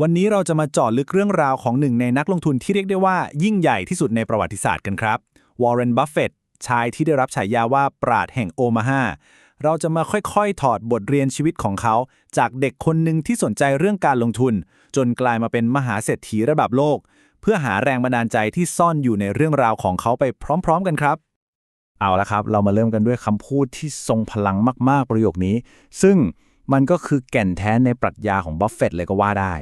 วันนี้เราจะมาเจาะลึกเรื่องราวของหนึ่งในนักลงทุนที่เรียกได้ว่ายิ่งใหญ่ที่สุดในประวัติศาสตร์กันครับวอร์เรนบัฟเฟตต์ชายที่ได้รับฉายาว่าปราดแห่งโอมาฮาเราจะมาค่อยๆ ถอดบทเรียนชีวิตของเขา จากเด็กคนหนึ่งที่สนใจเรื่องการลงทุน จนกลายมาเป็นมหาเศรษฐีระดับโลก เพื่อหาแรงบันดาลใจที่ซ่อนอยู่ในเรื่องราวของเขาไปพร้อม ๆ กันครับ เอาละครับ เรามาเริ่มกันด้วยคำพูดที่ทรงพลังมาก ๆ ประโยคนี้ ซึ่ง มันก็คือแก่นแท้ในปรัชญาของบัฟเฟตเลยก็ว่าได้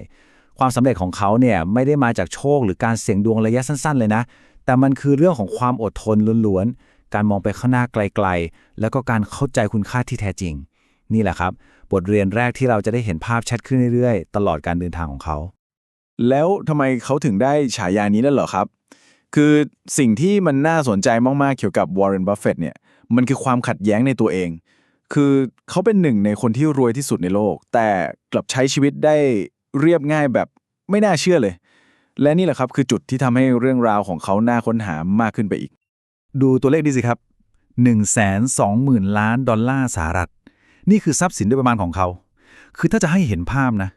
ความสำเร็จของเขาเนี่ยไม่ได้มาจากโชคหรือการเสี่ยงดวงระยะสั้น ๆ เลยนะ แต่มันคือเรื่องของความอดทนล้วนๆ การมองไปข้างหน้าไกลๆ แล้วก็การเข้าใจคุณค่าที่แท้จริง นี่แหละครับ บทเรียนแรกที่เราจะได้เห็นภาพชัดขึ้นเรื่อยๆ ตลอดการเดินทางของเขา แล้วทำไมเขาถึงได้ฉายานี้แล้วเหรอครับ คือสิ่งที่มันน่าสนใจมากๆเกี่ยวกับวอร์เรนบัฟเฟตเนี่ยมันคือความขัดแย้งในตัวเอง คือเขาเป็นหนึ่งในคนที่รวยที่สุดในโลก แต่กลับใช้ชีวิตได้เรียบง่ายแบบไม่น่าเชื่อเลย และนี่แหละครับคือจุดที่ทำให้เรื่องราวของเขาน่าค้นหามากขึ้นไปอีก ดูตัวเลขดีสิครับ 1 2 0 0 0 0 ล้านดอลลาร์สหรัฐ นี่คือทรัพย์สินโดยประมาณของเขา คือถ้าจะให้เห็นภาพนะ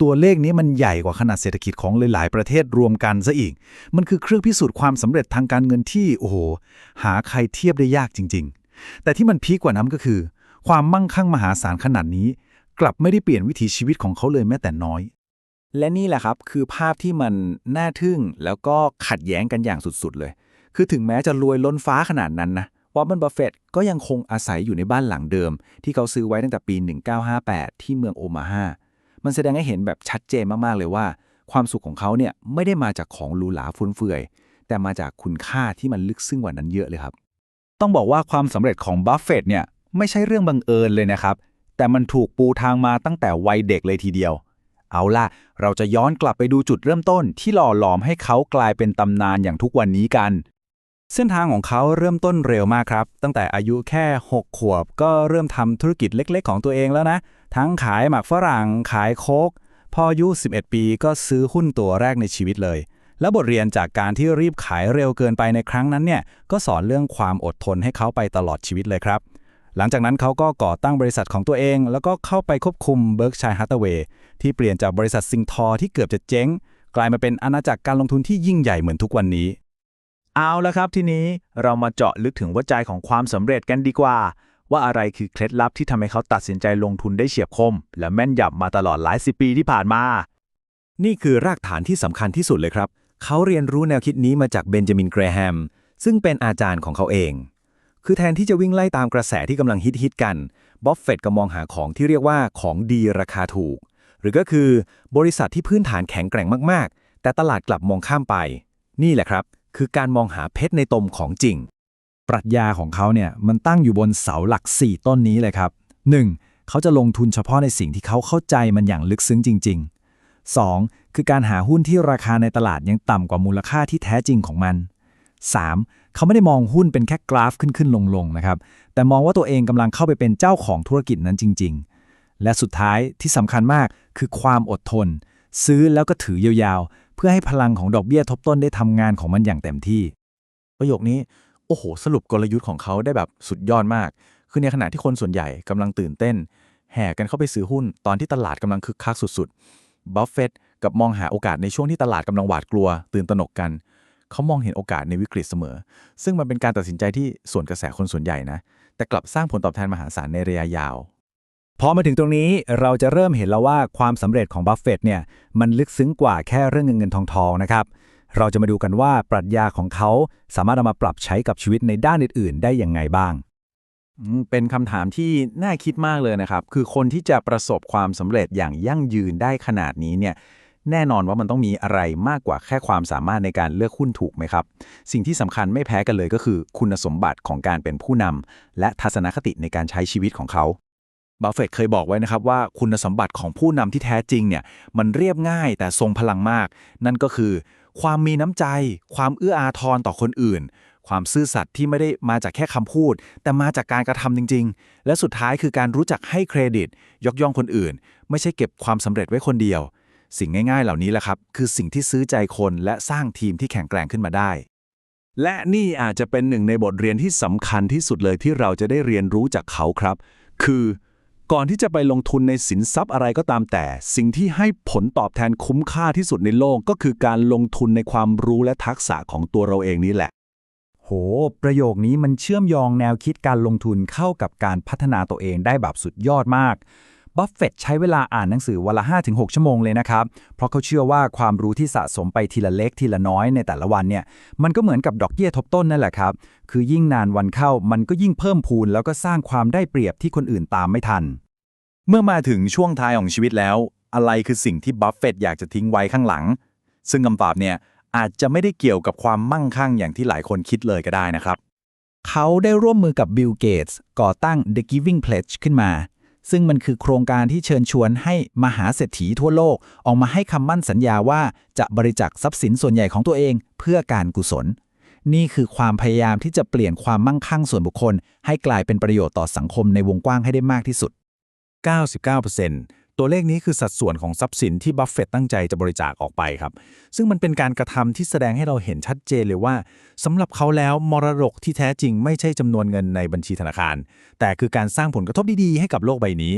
ตัวเลขนี้มันใหญ่กว่าขนาดเศรษฐกิจของหลายๆประเทศรวมกันซะอีก มันคือเครื่องพิสูจน์ความสำเร็จทางการเงินที่โอ้โหหาใครเทียบได้ยากจริง ๆ แต่ที่มันพีคกว่านั้นก็คือ ความมั่งคั่งมหาศาลขนาดนี้ กลับไม่ได้เปลี่ยนวิถีชีวิตของเขาเลยแม้แต่น้อย และนี่แหละครับคือภาพที่มันน่าทึ่งแล้วก็ขัดแย้งกันอย่างสุดๆเลย คือถึงแม้จะรวยล้นฟ้าขนาดนั้นนะวอร์เรนบัฟเฟตก็ยังคงอาศัยอยู่ในบ้านหลังเดิม ที่เขาซื้อไว้ตั้งแต่ปี 1958 ที่เมืองโอมาฮามันแสดงให้เห็นแบบชัดเจนมากๆเลยว่า ความสุขของเขาเนี่ยไม่ได้มาจากของหรูหราฟุ่มเฟือย แต่มาจากคุณค่าที่มันลึกซึ้งกว่านั้นเยอะเลยครับ ต้องบอกว่าความสำเร็จของบัฟเฟตเนี่ย ไม่ใช่เรื่องบังเอิญเลยนะครับ แต่มันถูกปูทางมาตั้งแต่วัยเด็กเลยทีเดียว เอาล่ะ เราจะย้อนกลับไปดูจุดเริ่มต้นที่หล่อหลอมให้เขากลายเป็นตำนานอย่างทุกวันนี้กัน เส้นทางของเขาเริ่มต้นเร็วมากครับ ตั้งแต่อายุแค่ 6 ขวบ ก็เริ่มทำธุรกิจเล็ก ๆ ของตัวเองแล้วนะ ทั้งขายหมากฝรั่ง ขายโคกพออายุ 11 ปีก็ซื้อหุ้นตัวแรกในชีวิตเลย แล้วบทเรียนจากการที่รีบขายเร็วเกินไปในครั้งนั้นเนี่ย ก็สอนเรื่องความอดทนให้เขาไปตลอดชีวิตเลยครับ หลังจากนั้นเขาก็ก่อตั้งบริษัทของตัวเอง แล้วก็เข้าไปควบคุม Berkshire Hathaway ที่เปลี่ยนจากบริษัทซิงทอที่เกือบจะเจ๊ง กลายมาเป็นอาณาจักรการลงทุนที่ยิ่งใหญ่เหมือนทุกวันนี้ เอาละครับทีนี้เรามาเจาะลึกถึงหัวใจของความสำเร็จกันดีกว่า ว่าอะไรคือเคล็ดลับที่ทำให้เขาตัดสินใจลงทุนได้เฉียบคม และแม่นยำมาตลอดหลายสิบปีที่ผ่านมา นี่คือรากฐานที่สำคัญที่สุดเลยครับ เขาเรียนรู้แนวคิดนี้มาจากเบนจามินเกรแฮมซึ่งเป็นอาจารย์ของเขาเอง คือแทนที่จะวิ่งไล่ตามกระแสที่กำลังฮิตฮิตกันบ๊อบเฟตก็มองหาของที่เรียกว่าของดีราคาถูก หรือก็คือบริษัทที่พื้นฐานแข็งแกร่งมากๆ แต่ตลาดกลับมองข้ามไป นี่แหละครับ คือการมองหาเพชรในตมของจริง ปรัชญาของเขาเนี่ยมันตั้งอยู่บนเสาหลัก 4 ต้นนี้เลยครับ 1. เขาจะลงทุนเฉพาะในสิ่งที่เขาเข้าใจมันอย่างลึกซึ้งจริง ๆ 2. คือการหาหุ้นที่ราคาในตลาดยังต่ำกว่ามูลค่าที่แท้จริงของมัน 3. เขาไม่ได้มองหุ้นเป็นแค่กราฟขึ้นขึ้นลงลงๆนะครับ แต่มองว่าตัวเองกำลังเข้าไปเป็นเจ้าของธุรกิจนั้นจริง ๆ และสุดท้ายที่สำคัญมากคือความอดทน ซื้อแล้วก็ถือยาวๆ เพื่อให้พลังของดอกเบี้ยทบต้นได้ทำงานของมันอย่างเต็มที่ ประโยคนี้โอ้โห สรุปกลยุทธ์ของเขาได้แบบสุดยอดมาก คือในขณะที่คนส่วนใหญ่กำลังตื่นเต้น แห่กันเข้าไปซื้อหุ้นตอนที่ตลาดกำลังคึกคักสุดๆบัฟเฟตต์กับมองหาโอกาสในช่วงที่ตลาดกำลังหวาดกลัว ตื่นตระหนกกัน เขามองเห็นโอกาสในวิกฤตเสมอ ซึ่งมันเป็นการตัดสินใจที่ส่วนกระแสคนส่วนใหญ่นะ แต่กลับสร้างผลตอบแทนมหาศาลในระยะยาว พอมาถึงตรงนี้เราจะเริ่มเห็นแล้วว่าความสำเร็จของบัฟเฟต์เนี่ยมันลึกซึ้งกว่าแค่เรื่องเงินเงินทองทองนะครับ เราจะมาดูกันว่าปรัชญาของเขาสามารถเอามาปรับใช้กับชีวิตในด้านอื่น ๆ ได้อยังไงบ้างเป็นคำถามที่น่าคิดมากเลยนะครับ คือคนที่จะประสบความสำเร็จอย่างยั่งยืนได้ขนาดนี้เนี่ย แน่นอนว่ามันต้องมีอะไรมากกว่าแค่ความสามารถในการเลือกหุ้นถูกไหมครับ สิ่งที่สำคัญไม่แพ้กันเลยก็คือ คุณสมบัติของการเป็นผู้นำและทัศนคติในการใช้ชีวิตของเขาบัฟเฟตเคยบอกไว้นะครับว่าคุณสมบัติของผู้นำที่แท้จริงเนี่ยมันเรียบง่ายแต่ทรงพลังมาก นั่นก็คือ ความมีน้ำใจ ความเอื้ออาทรต่อคนอื่น ความซื่อสัตย์ที่ไม่ได้มาจากแค่คำพูด แต่มาจากการกระทำจริง ๆ และสุดท้ายคือการรู้จักให้เครดิต ยกย่องคนอื่น ไม่ใช่เก็บความสำเร็จไว้คนเดียว สิ่งง่ายๆ เหล่านี้แหละครับ คือสิ่งที่ซื้อใจคนและสร้างทีมที่แข็งแกร่งขึ้นมาได้ และนี่อาจจะเป็นหนึ่งในบทเรียนที่สำคัญที่สุดเลยที่เราจะได้เรียนรู้จากเขาครับ คือก่อนที่จะไปลงทุนในสินทรัพย์อะไรก็ตามแต่ สิ่งที่ให้ผลตอบแทนคุ้มค่าที่สุดในโลกก็คือการลงทุนในความรู้และทักษะของตัวเราเองนี่แหละ โห ประโยคนี้มันเชื่อมโยงแนวคิดการลงทุนเข้ากับการพัฒนาตัวเองได้แบบสุดยอดมาก บัฟเฟตต์ใช้เวลาอ่านหนังสือวันละ 5-6 ชั่วโมงเลยนะครับ เพราะเขาเชื่อว่าความรู้ที่สะสมไปทีละเล็กทีละน้อยในแต่ละวันเนี่ย มันก็เหมือนกับดอกเบี้ยทบต้นนั่นแหละครับ คือยิ่งนานวันเข้ามันก็ยิ่งเพิ่มพูน แล้วก็สร้างความได้เปรียบที่คนอื่นตามไม่ทัน เมื่อมาถึงช่วงท้ายของชีวิตแล้ว อะไรคือสิ่งที่บัฟเฟตต์อยากจะทิ้งไว้ข้างหลัง ซึ่งคำตอบเนี่ยอาจจะไม่ได้เกี่ยวกับความมั่งคั่งอย่างที่หลายคนคิดเลยก็ได้นะครับ เขาได้ร่วมมือกับบิลเกตส์ก่อตั้ง The Giving Pledge ขึ้นมา ซึ่งมันคือโครงการที่เชิญชวนให้มหาเศรษฐีทั่วโลก ออกมาให้คำมั่นสัญญาว่าจะบริจาคทรัพย์สินส่วนใหญ่ของตัวเองเพื่อการกุศล นี่คือความพยายามที่จะเปลี่ยนความมั่งคั่งส่วนบุคคล ให้กลายเป็นประโยชน์ต่อสังคมในวงกว้างให้ได้มากที่สุด 99% ตัวเลขนี้คือสัดส่วนของทรัพย์สินที่บัฟเฟตต์ตั้งใจจะบริจาคออกไปครับ ซึ่งมันเป็นการกระทำที่แสดงให้เราเห็นชัดเจนเลยว่าสำหรับเขาแล้วมรดกที่แท้จริงไม่ใช่จำนวนเงินในบัญชีธนาคาร แต่คือการสร้างผลกระทบดีๆให้กับโลกใบนี้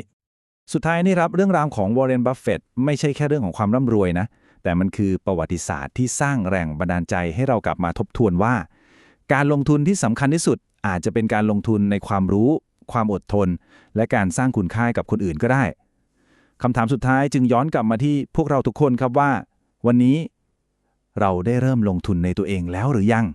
สุดท้ายนี่ครับเรื่องราวของวอร์เรนบัฟเฟตต์ไม่ใช่แค่เรื่องของความร่ำรวยนะแต่มันคือประวัติศาสตร์ที่สร้างแรงบันดาลใจให้เรากลับมาทบทวนว่า การลงทุนที่สำคัญที่สุด อาจจะเป็นการลงทุนในความรู้ ความอดทน และการสร้างคุณค่าให้กับคนอื่นก็ได้ คำถามสุดท้ายจึงย้อนกลับมาที่พวกเราทุกคนครับว่า วันนี้เราได้เริ่มลงทุนในตัวเองแล้วหรือยัง